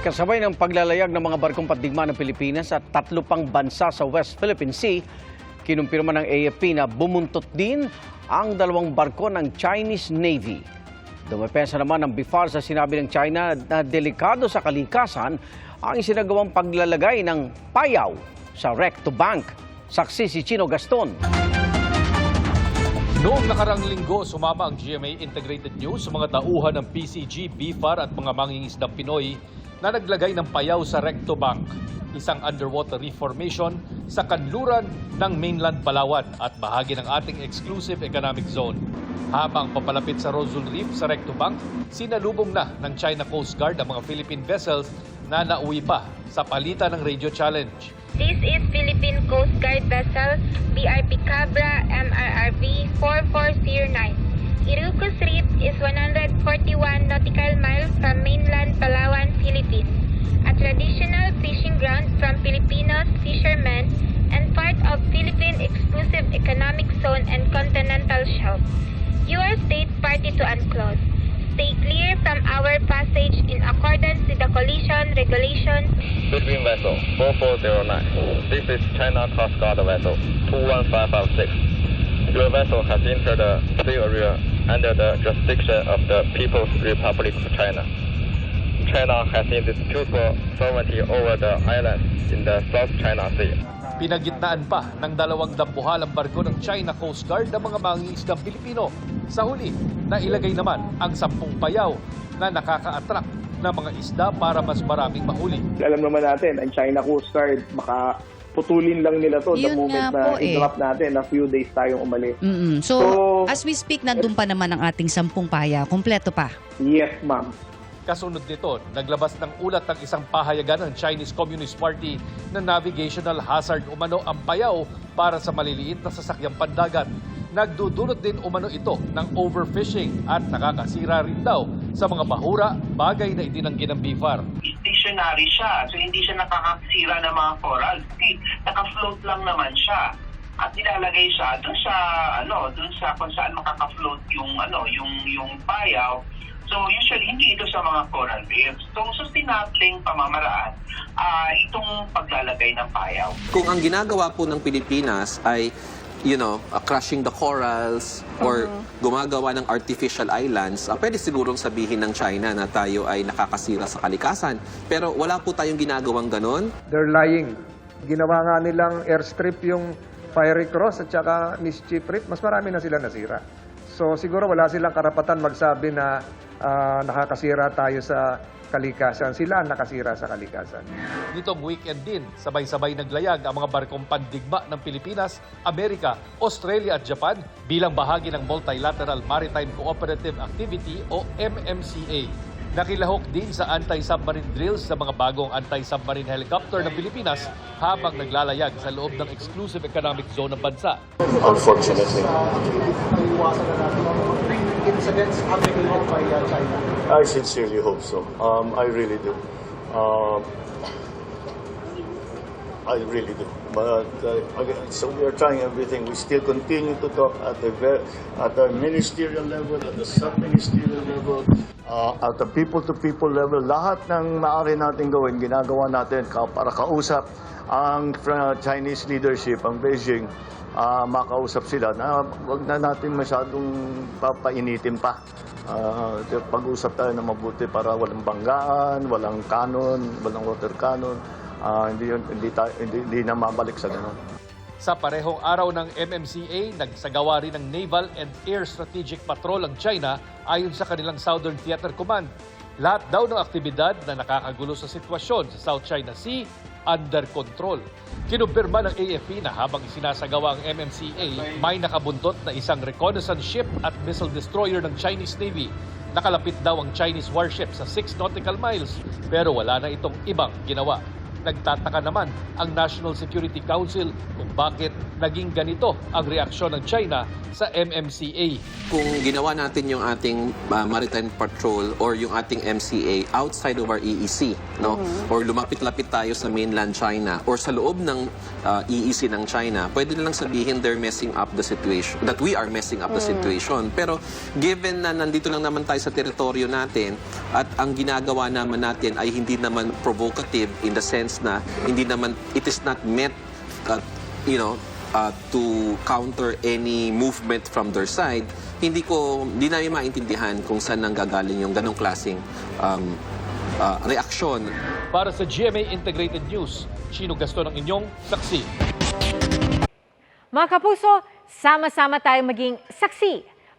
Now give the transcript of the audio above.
Kasabay ng paglalayag ng mga barkong pandigma ng Pilipinas at tatlo pang bansa sa West Philippine Sea, kinumpirma ng AFP na bumuntot din ang dalawang barko ng Chinese Navy. Dumepensa naman ng BIFAR sa sinabi ng China na delikado sa kalikasan ang isinagawang paglalagay ng payaw sa wreck to bank. Saksi si Chino Gaston. Noong nakarang linggo, sumama ang GMA Integrated News sa mga tauhan ng PCG, BIFAR at mga mangingisdang Pinoy na naglagay ng payaw sa Recto Bank, isang underwater reef formation sa kanluran ng mainland Palawan at bahagi ng ating exclusive economic zone. Habang papalapit sa Rosul Reef sa Recto Bank, sinalubong na ng China Coast Guard ang mga Philippine vessels na nauwi pa sa palitan ng radio challenge. This is Philippine Coast Guard vessel BRP Cabra MRRV collision regulations Philippine vessel 4409. This is China Coast Guard vessel 21556. Your vessel has entered the sea area under the jurisdiction of the People's Republic of China. China has indisputable sovereignty over the islands in the South China Sea. Pinagitnaan pa ng dalawang dambuhalang barko ng China Coast Guard ang mga mangingisdang Pilipino. Sa huli, nailagay naman ang sampung payaw na nakaka-attract ng mga isda para mas maraming mahuli. alam naman natin, ang China Coast Guard, baka putulin lang nila to the Yun moment nga na eh. i-drop natin, a few days tayong umalis. Mm-mm. So, So- as we speak, nandun pa naman ang ating sampung paya. Kompleto pa. Yes, ma'am. Kasunod nito, naglabas ng ulat ng isang pahayagan ng Chinese Communist Party na navigational hazard umano ang payaw para sa maliliit na sasakyang pandagat. Nagdudulot din umano ito ng overfishing at nakakasira rin daw sa mga bahura, bagay na itinanggi ng BIFAR. stationary siya. So hindi siya nakakasira ng mga coral. Kasi naka-float lang naman siya. At nilalagay siya doon sa ano, doon sa kung saan makaka-float yung ano, yung yung payaw. So usually hindi ito sa mga coral reefs. So sustainabling pamamaraan ah itong paglalagay ng payaw. Kung ang ginagawa po ng Pilipinas ay you know, uh, crushing the corals or gumagawa ng artificial islands, uh, pwede sigurong sabihin ng China na tayo ay nakakasira sa kalikasan. Pero wala po tayong ginagawang ganon. They're lying. Ginawa nga nilang airstrip yung Fiery Cross at saka Mischief Reef. Mas marami na sila nasira. So siguro wala silang karapatan magsabi na ah, nakakasira tayo sa kalikasan. Sila ang nakasira sa kalikasan. Nitong weekend din, sabay-sabay naglayag ang mga barkong pandigma ng Pilipinas, Amerika, Australia at Japan bilang bahagi ng Multilateral Maritime Cooperative Activity o MMCA. Nakilahok din sa anti-submarine drills sa mga bagong anti-submarine helicopter ng Pilipinas habang naglalayag sa loob ng exclusive economic zone ng bansa. unfortunately. I sincerely hope so. Um, I really do. Um, I really do. But uh, again, so we are trying everything. We still continue to talk at the at the ministerial level, at the sub-ministerial level, uh, at the people-to-people level. Lahat ng maaari natin gawin, ginagawa natin para kausap ang uh, Chinese leadership, ang Beijing, ah, makausap sila na wag na natin masyadong papainitin pa. Ah, pag-usap tayo na mabuti para walang banggaan, walang canon, walang water cannon. Ah, hindi, hindi, hindi, hindi na mabalik sa ganun. Sa parehong araw ng MMCA, nagsagawa rin ng Naval and Air Strategic Patrol ang China ayon sa kanilang Southern Theater Command. Lahat daw ng aktibidad na nakakagulo sa sitwasyon sa South China Sea under control. Kinumpirma ng AFP na habang sinasagawa ang MMCA, may nakabuntot na isang reconnaissance ship at missile destroyer ng Chinese Navy. Nakalapit daw ang Chinese warship sa 6 nautical miles pero wala na itong ibang ginawa. Nagtataka naman ang National Security Council kung bakit naging ganito ang reaksyon ng China sa MMCA. Kung ginawa natin yung ating uh, maritime patrol or yung ating MCA outside of our EEC, no? Or lumapit-lapit tayo sa mainland China or sa loob ng uh, EEC ng China, pwede nilang sabihin they're messing up the situation, that we are messing up the situation. Pero given na nandito lang naman tayo sa teritoryo natin at ang ginagawa naman natin ay hindi naman provocative in the sense na hindi naman it is not meant uh, you know uh, to counter any movement from their side, hindi ko, hindi namin maintindihan kung saan nanggagaling yung ganong klaseng um, uh, reaksyon. Para sa GMA Integrated News, Chino Gaston ang inyong saksi. Mga kapuso, sama-sama tayong maging saksi.